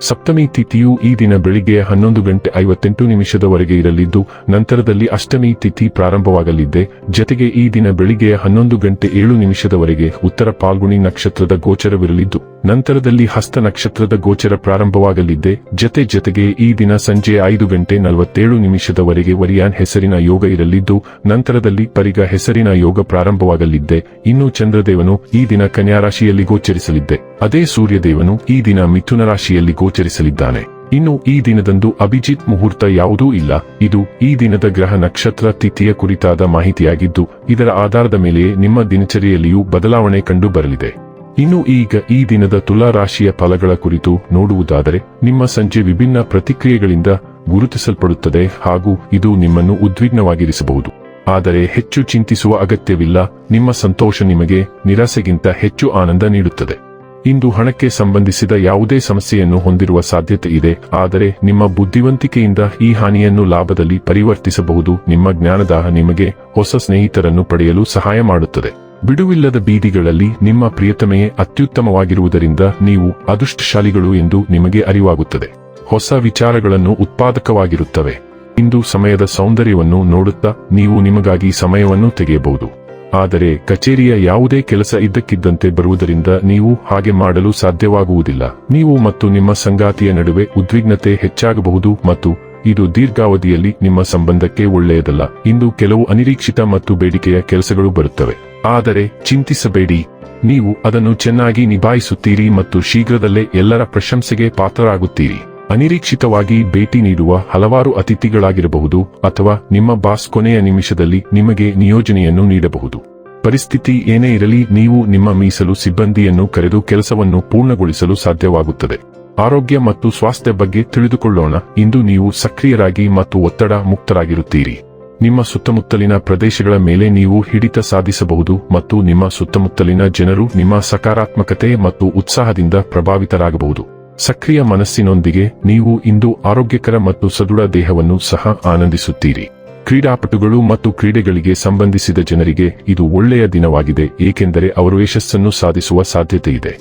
ಸಪ್ತಮಿ ತಿಥಿಯು ಈ ದಿನ ಬೆಳಿಗ್ಗೆ ಹನ್ನೊಂದು ಗಂಟೆ ಐವತ್ತೆಂಟು ನಿಮಿಷದವರೆಗೆ ಇರಲಿದ್ದು, ನಂತರದಲ್ಲಿ ಅಷ್ಟಮಿ ತಿಥಿ ಪ್ರಾರಂಭವಾಗಲಿದ್ದೆ. ಜತೆಗೆ ಈ ದಿನ ಬೆಳಿಗ್ಗೆ ಹನ್ನೊಂದು ಗಂಟೆ ಏಳು ನಿಮಿಷದವರೆಗೆ ಉತ್ತರ ಪಾಲ್ಗುಣಿ ನಕ್ಷತ್ರದ ಗೋಚರವಿರಲಿದ್ದು, ನಂತರದಲ್ಲಿ ಹಸ್ತ ನಕ್ಷತ್ರದ ಗೋಚರ ಪ್ರಾರಂಭವಾಗಲಿದ್ದೆ. ಜತೆ ಜತೆಗೆ ಈ ದಿನ ಸಂಜೆ ಐದು ಗಂಟೆ ನಲವತ್ತೇಳು ನಿಮಿಷದವರೆಗೆ ವರಿಯಾನ್ ಹೆಸರಿನ ಯೋಗ ಇರಲಿದ್ದು, ನಂತರದಲ್ಲಿ ಪರಿಗ ಹೆಸರಿನ ಯೋಗ ಪ್ರಾರಂಭವಾಗಲಿದ್ದೆ. ಇನ್ನು ಚಂದ್ರದೇವನು ಈ ದಿನ ಕನ್ಯಾರಾಶಿಯಲ್ಲಿ ಗೋಚರಿಸಲಿದ್ದೆ. ಅದೇ ಸೂರ್ಯದೇವನು ಈ ದಿನ ಮಿಥುನ ರಾಶಿಯಲ್ಲಿ ಗೋಚರಿಸಲಿದ್ದಾನೆ. ಇನ್ನು ಈ ದಿನದಂದು ಅಭಿಜಿತ್ ಮುಹೂರ್ತ ಯಾವುದೂ ಇಲ್ಲ. ಇದು ಈ ದಿನದ ಗ್ರಹ ನಕ್ಷತ್ರ ತಿಥಿಯ ಕುರಿತಾದ ಮಾಹಿತಿಯಾಗಿದ್ದು, ಇದರ ಆಧಾರದ ಮೇಲೆಯೇ ನಿಮ್ಮ ದಿನಚರಿಯಲ್ಲಿಯೂ ಬದಲಾವಣೆ ಕಂಡು ಬರಲಿದೆ ಇನ್ನು ಈಗ ಈ ದಿನದ ತುಲಾ ರಾಶಿಯ ಫಲಗಳ ಕುರಿತು ನೋಡುವುದಾದರೆ, ನಿಮ್ಮ ಸಂಜೆ ವಿಭಿನ್ನ ಪ್ರತಿಕ್ರಿಯೆಗಳಿಂದ ಗುರುತಿಸಲ್ಪಡುತ್ತದೆ ಹಾಗೂ ಇದು ನಿಮ್ಮನ್ನು ಉದ್ವಿಗ್ನವಾಗಿರಿಸಬಹುದು. ಆದರೆ ಹೆಚ್ಚು ಚಿಂತಿಸುವ ಅಗತ್ಯವಿಲ್ಲ, ನಿಮ್ಮ ಸಂತೋಷ ನಿಮಗೆ ನಿರಾಸೆಗಿಂತ ಹೆಚ್ಚು ಆನಂದ ನೀಡುತ್ತದೆ. ಇಂದು ಹಣಕ್ಕೆ ಸಂಬಂಧಿಸಿದ ಯಾವುದೇ ಸಮಸ್ಯೆಯನ್ನು ಹೊಂದಿರುವ ಸಾಧ್ಯತೆ ಇದೆ, ಆದರೆ ನಿಮ್ಮ ಬುದ್ಧಿವಂತಿಕೆಯಿಂದ ಈ ಹಾನಿಯನ್ನು ಲಾಭದಲ್ಲಿ ಪರಿವರ್ತಿಸಬಹುದು, ನಿಮ್ಮ ಜ್ಞಾನದಾಹ ನಿಮಗೆ ಹೊಸ ಸ್ನೇಹಿತರನ್ನು ಪಡೆಯಲು ಸಹಾಯ ಮಾಡುತ್ತದೆ. ಬಿಡುವಿಲ್ಲದ ಬೀದಿಗಳಲ್ಲಿ ನಿಮ್ಮ ಪ್ರಿಯತಮೆಯೇ ಅತ್ಯುತ್ತಮವಾಗಿರುವುದರಿಂದ ನೀವು ಅದೃಷ್ಟಶಾಲಿಗಳು ಎಂದು ನಿಮಗೆ ಅರಿವಾಗುತ್ತದೆ. ಹೊಸ ವಿಚಾರಗಳನ್ನು ಉತ್ಪಾದಕವಾಗಿರುತ್ತವೆ. ಇಂದು ಸಮಯದ ಸೌಂದರ್ಯವನ್ನು ನೋಡುತ್ತಾ ನೀವು ನಿಮಗಾಗಿ ಸಮಯವನ್ನು ತೆಗೆಯಬಹುದು. ಆದರೆ ಕಚೇರಿಯ ಯಾವುದೇ ಕೆಲಸ ಇದ್ದಕ್ಕಿದ್ದಂತೆ ಬರುವುದರಿಂದ ನೀವು ಹಾಗೆ ಮಾಡಲು ಸಾಧ್ಯವಾಗುವುದಿಲ್ಲ. ನೀವು ಮತ್ತು ನಿಮ್ಮ ಸಂಗಾತಿಯ ನಡುವೆ ಉದ್ವಿಗ್ನತೆ ಹೆಚ್ಚಾಗಬಹುದು ಮತ್ತು ಇದು ದೀರ್ಘಾವಧಿಯಲ್ಲಿ ನಿಮ್ಮ ಸಂಬಂಧಕ್ಕೆ ಒಳ್ಳೆಯದಲ್ಲ. ಇಂದು ಕೆಲವು ಅನಿರೀಕ್ಷಿತ ಮತ್ತು ಬೇಡಿಕೆಯ ಕೆಲಸಗಳು ಬರುತ್ತವೆ. ಆದರೆ ಚಿಂತಿಸಬೇಡಿ. ನೀವು ಅದನ್ನು ಚೆನ್ನಾಗಿ ನಿಭಾಯಿಸುತ್ತೀರಿ ಮತ್ತು ಶೀಘ್ರದಲ್ಲೇ ಎಲ್ಲರ ಪ್ರಶಂಸೆಗೆ ಪಾತ್ರರಾಗುತ್ತೀರಿ. ಅನಿರೀಕ್ಷಿತವಾಗಿ ಭೇಟಿ ನೀಡುವ ಹಲವಾರು ಅತಿಥಿಗಳಾಗಿರಬಹುದು ಅಥವಾ ನಿಮ್ಮ ಬಾಸ್ ಕೊನೆಯ ನಿಮಿಷದಲ್ಲಿ ನಿಮಗೆ ನಿಯೋಜನೆಯನ್ನು ನೀಡಬಹುದು. ಪರಿಸ್ಥಿತಿ ಏನೇ ಇರಲಿ, ನೀವು ನಿಮ್ಮ ಮೀಸಲು ಸಿಬ್ಬಂದಿಯನ್ನು ಕರೆದು ಕೆಲಸವನ್ನು ಪೂರ್ಣಗೊಳಿಸಲು ಸಾಧ್ಯವಾಗುತ್ತದೆ. ಆರೋಗ್ಯ ಮತ್ತು ಸ್ವಾಸ್ಥ್ಯ ಬಗ್ಗೆ ತಿಳಿದುಕೊಳ್ಳೋಣ. ಇಂದು ನೀವು ಸಕ್ರಿಯರಾಗಿ ಮತ್ತು ಒತ್ತಡ ಮುಕ್ತರಾಗಿರುತ್ತೀರಿ. ನಿಮ್ಮ ಸುತ್ತಮುತ್ತಲಿನ ಪ್ರದೇಶಗಳ ಮೇಲೆ ನೀವು ಹಿಡಿತ ಸಾಧಿಸಬಹುದು ಮತ್ತು ನಿಮ್ಮ ಸುತ್ತಮುತ್ತಲಿನ ಜನರು ನಿಮ್ಮ ಸಕಾರಾತ್ಮಕತೆ ಮತ್ತು ಉತ್ಸಾಹದಿಂದ ಪ್ರಭಾವಿತರಾಗಬಹುದು. ಸಕ್ರಿಯ ಮನಸ್ಸಿನೊಂದಿಗೆ ನೀವು ಇಂದು ಆರೋಗ್ಯಕರ ಮತ್ತು ಸದೃಢ ದೇಹವನ್ನು ಸಹ ಆನಂದಿಸುತ್ತೀರಿ. ಕ್ರೀಡಾಪಟುಗಳು ಮತ್ತು ಕ್ರೀಡೆಗಳಿಗೆ ಸಂಬಂಧಿಸಿದ ಜನರಿಗೆ ಇದು ಒಳ್ಳೆಯ ದಿನವಾಗಿದೆ, ಏಕೆಂದರೆ ಅವರು ಯಶಸ್ಸನ್ನು ಸಾಧಿಸುವ ಸಾಧ್ಯತೆ ಇದೆ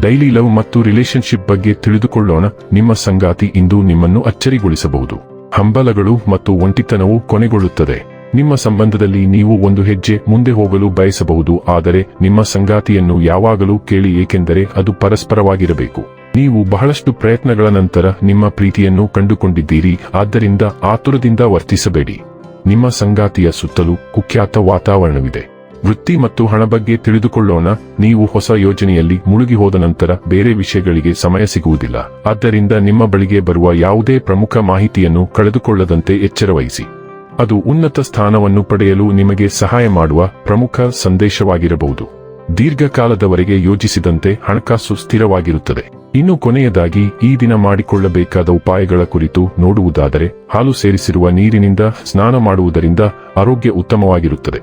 ಡೈಲಿ ಲವ್ ಮತ್ತು ರಿಲೇಶನ್ಶಿಪ್ ಬಗ್ಗೆ ತಿಳಿದುಕೊಳ್ಳೋಣ, ನಿಮ್ಮ ಸಂಗಾತಿ ಇಂದು ನಿಮ್ಮನ್ನು ಅಚ್ಚರಿಗೊಳಿಸಬಹುದು. ಹಂಬಲಗಳು ಮತ್ತು ಒಂಟಿತನವು ಕೊನೆಗೊಳ್ಳುತ್ತದೆ. ನಿಮ್ಮ ಸಂಬಂಧದಲ್ಲಿ ನೀವು ಒಂದು ಹೆಜ್ಜೆ ಮುಂದೆ ಹೋಗಲು ಬಯಸಬಹುದು, ಆದರೆ ನಿಮ್ಮ ಸಂಗಾತಿಯನ್ನು ಯಾವಾಗಲೂ ಕೇಳಿ, ಏಕೆಂದರೆ ಅದು ಪರಸ್ಪರವಾಗಿರಬೇಕು. ನೀವು ಬಹಳಷ್ಟು ಪ್ರಯತ್ನಗಳ ನಂತರ ನಿಮ್ಮ ಪ್ರೀತಿಯನ್ನು ಕಂಡುಕೊಂಡಿದ್ದೀರಿ, ಆದ್ದರಿಂದ ಆತುರದಿಂದ ವರ್ತಿಸಬೇಡಿ. ನಿಮ್ಮ ಸಂಗಾತಿಯ ಸುತ್ತಲೂ ಕುಖ್ಯಾತ ವಾತಾವರಣವಿದೆ. ವೃತ್ತಿ ಮತ್ತು ಹಣ ಬಗ್ಗೆ ತಿಳಿದುಕೊಳ್ಳೋಣ, ನೀವು ಹೊಸ ಯೋಜನೆಯಲ್ಲಿ ಮುಳುಗಿ ಹೋದ ನಂತರ ಬೇರೆ ವಿಷಯಗಳಿಗೆ ಸಮಯ ಸಿಗುವುದಿಲ್ಲ. ಆದ್ದರಿಂದ ನಿಮ್ಮ ಬಳಿಗೆ ಬರುವ ಯಾವುದೇ ಪ್ರಮುಖ ಮಾಹಿತಿಯನ್ನು ಕಳೆದುಕೊಳ್ಳದಂತೆ ಎಚ್ಚರವಹಿಸಿ. ಅದು ಉನ್ನತ ಸ್ಥಾನವನ್ನು ಪಡೆಯಲು ನಿಮಗೆ ಸಹಾಯ ಮಾಡುವ ಪ್ರಮುಖ ಸಂದೇಶವಾಗಿರಬಹುದು. ದೀರ್ಘಕಾಲದವರೆಗೆ ಯೋಜಿಸಿದಂತೆ ಹಣಕಾಸು ಸ್ಥಿರವಾಗಿರುತ್ತದೆ. ಇನ್ನು ಕೊನೆಯದಾಗಿ, ಈ ದಿನ ಮಾಡಿಕೊಳ್ಳಬೇಕಾದ ಉಪಾಯಗಳ ಕುರಿತು ನೋಡುವುದಾದರೆ, ಹಾಲು ಸೇರಿಸಿರುವ ನೀರಿನಿಂದ ಸ್ನಾನ ಮಾಡುವುದರಿಂದ ಆರೋಗ್ಯ ಉತ್ತಮವಾಗಿರುತ್ತದೆ.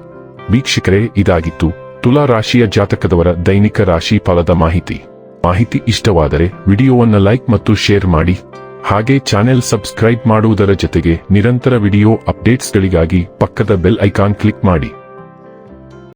ವೀಕ್ಷಕರೇ, ಇದಾಗಿತ್ತು ತುಲಾ ರಾಶಿಯ ಜಾತಕದವರ ದೈನಿಕ ರಾಶಿ ಫಲದ ಮಾಹಿತಿ. ಮಾಹಿತಿ ಇಷ್ಟವಾದರೆ ವಿಡಿಯೋವನ್ನು ಲೈಕ್ ಮತ್ತು ಶೇರ್ ಮಾಡಿ. ಹಾಗೆ ಚಾನೆಲ್ ಸಬ್ಸ್ಕ್ರೈಬ್ ಮಾಡುವುದರ ಜೊತೆಗೆ ನಿರಂತರ ವಿಡಿಯೋ ಅಪ್ಡೇಟ್ಸ್ಗಳಿಗಾಗಿ ಪಕ್ಕದ ಬೆಲ್ ಐಕಾನ್ ಕ್ಲಿಕ್ ಮಾಡಿ.